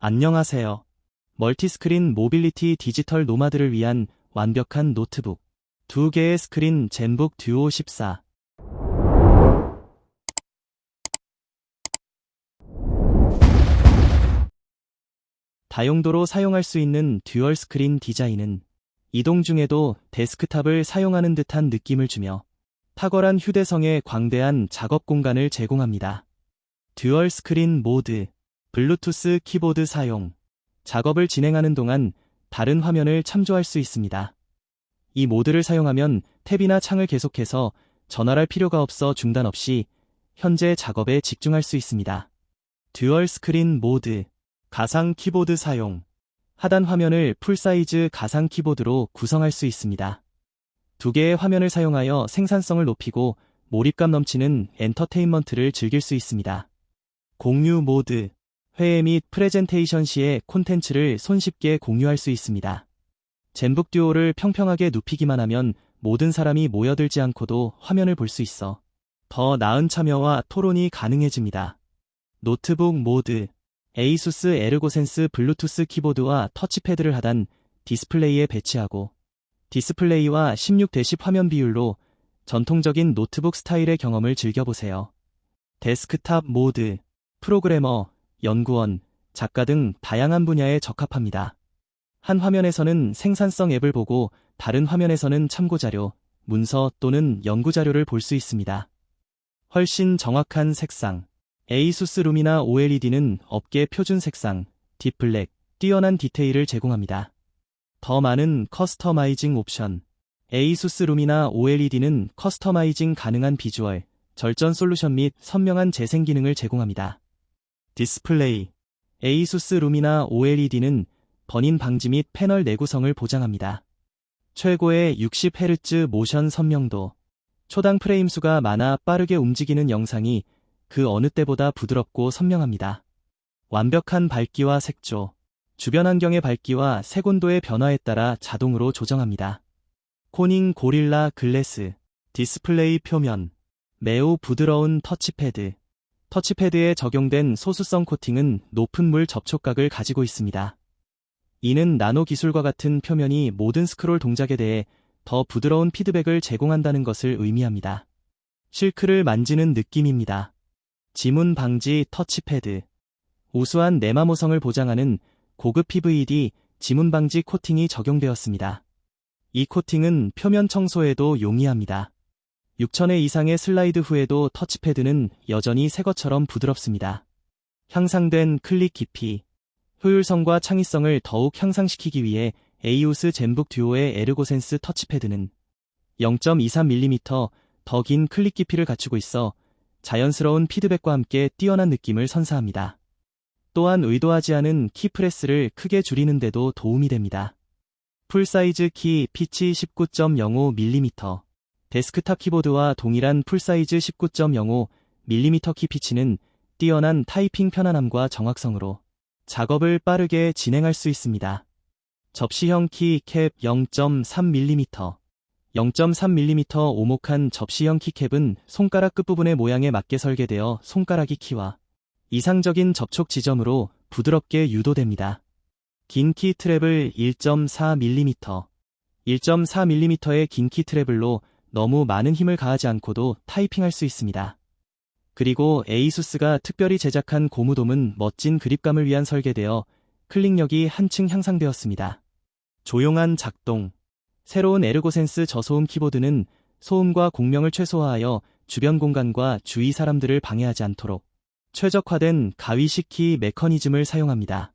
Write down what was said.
안녕하세요. 멀티스크린 모빌리티 디지털 노마드를 위한 완벽한 노트북. 두 개의 스크린 젠북 듀오 14. 다용도로 사용할 수 있는 듀얼 스크린 디자인은 이동 중에도 데스크탑을 사용하는 듯한 느낌을 주며 탁월한 휴대성에 광대한 작업 공간을 제공합니다. 듀얼 스크린 모드, 블루투스 키보드 사용, 작업을 진행하는 동안 다른 화면을 참조할 수 있습니다. 이 모드를 사용하면 탭이나 창을 계속해서 전환할 필요가 없어 중단 없이 현재 작업에 집중할 수 있습니다. 듀얼 스크린 모드, 가상 키보드 사용, 하단 화면을 풀사이즈 가상 키보드로 구성할 수 있습니다. 두 개의 화면을 사용하여 생산성을 높이고 몰입감 넘치는 엔터테인먼트를 즐길 수 있습니다. 공유 모드, 회의 및 프레젠테이션 시에 콘텐츠를 손쉽게 공유할 수 있습니다. 젠북 듀오를 평평하게 눕히기만 하면 모든 사람이 모여들지 않고도 화면을 볼 수 있어 더 나은 참여와 토론이 가능해집니다. 노트북 모드, 에이수스 에르고센스 블루투스 키보드와 터치패드를 하단 디스플레이에 배치하고 디스플레이와 16대10 화면 비율로 전통적인 노트북 스타일의 경험을 즐겨보세요. 데스크탑 모드, 프로그래머, 연구원, 작가 등 다양한 분야에 적합합니다. 한 화면에서는 생산성 앱을 보고 다른 화면에서는 참고자료, 문서 또는 연구자료를 볼 수 있습니다. 훨씬 정확한 색상, 에이수스 룸이나 OLED는 업계 표준 색상, 딥블랙, 뛰어난 디테일을 제공합니다. 더 많은 커스터마이징 옵션, 에이수스 룸이나 OLED는 커스터마이징 가능한 비주얼, 절전 솔루션 및 선명한 재생 기능을 제공합니다. 디스플레이, 에이수스 룸이나 OLED는 번인 방지 및 패널 내구성을 보장합니다. 최고의 60Hz 모션 선명도, 초당 프레임 수가 많아 빠르게 움직이는 영상이 그 어느 때보다 부드럽고 선명합니다. 완벽한 밝기와 색조, 주변 환경의 밝기와 색온도의 변화에 따라 자동으로 조정합니다. 코닝 고릴라 글래스, 디스플레이 표면, 매우 부드러운 터치패드, 터치패드에 적용된 소수성 코팅은 높은 물 접촉각을 가지고 있습니다. 이는 나노 기술과 같은 표면이 모든 스크롤 동작에 대해 더 부드러운 피드백을 제공한다는 것을 의미합니다. 실크를 만지는 느낌입니다. 지문 방지 터치패드. 우수한 내마모성을 보장하는 고급 PVD 지문 방지 코팅이 적용되었습니다. 이 코팅은 표면 청소에도 용이합니다. 6천회 이상의 슬라이드 후에도 터치패드는 여전히 새 것처럼 부드럽습니다. 향상된 클릭 깊이, 효율성과 창의성을 더욱 향상시키기 위해 에이오스 젠북 듀오의 에르고센스 터치패드는 0.23mm 더 긴 클릭 깊이를 갖추고 있어 자연스러운 피드백과 함께 뛰어난 느낌을 선사합니다. 또한 의도하지 않은 키프레스를 크게 줄이는데도 도움이 됩니다. 풀사이즈 키 피치 19.05mm 데스크탑 키보드와 동일한 풀사이즈 19.05mm 키 피치는 뛰어난 타이핑 편안함과 정확성으로 작업을 빠르게 진행할 수 있습니다. 접시형 키 캡 0.3mm 0.3mm 오목한 접시형 키캡은 손가락 끝부분의 모양에 맞게 설계되어 손가락이 키와 이상적인 접촉 지점으로 부드럽게 유도됩니다. 긴 키 트래블 1.4mm 1.4mm의 긴 키 트래블로 너무 많은 힘을 가하지 않고도 타이핑할 수 있습니다. 그리고 에이수스가 특별히 제작한 고무돔은 멋진 그립감을 위한 설계되어 클릭력이 한층 향상되었습니다. 조용한 작동 새로운 에르고센스 저소음 키보드는 소음과 공명을 최소화하여 주변 공간과 주위 사람들을 방해하지 않도록 최적화된 가위식 키 메커니즘을 사용합니다.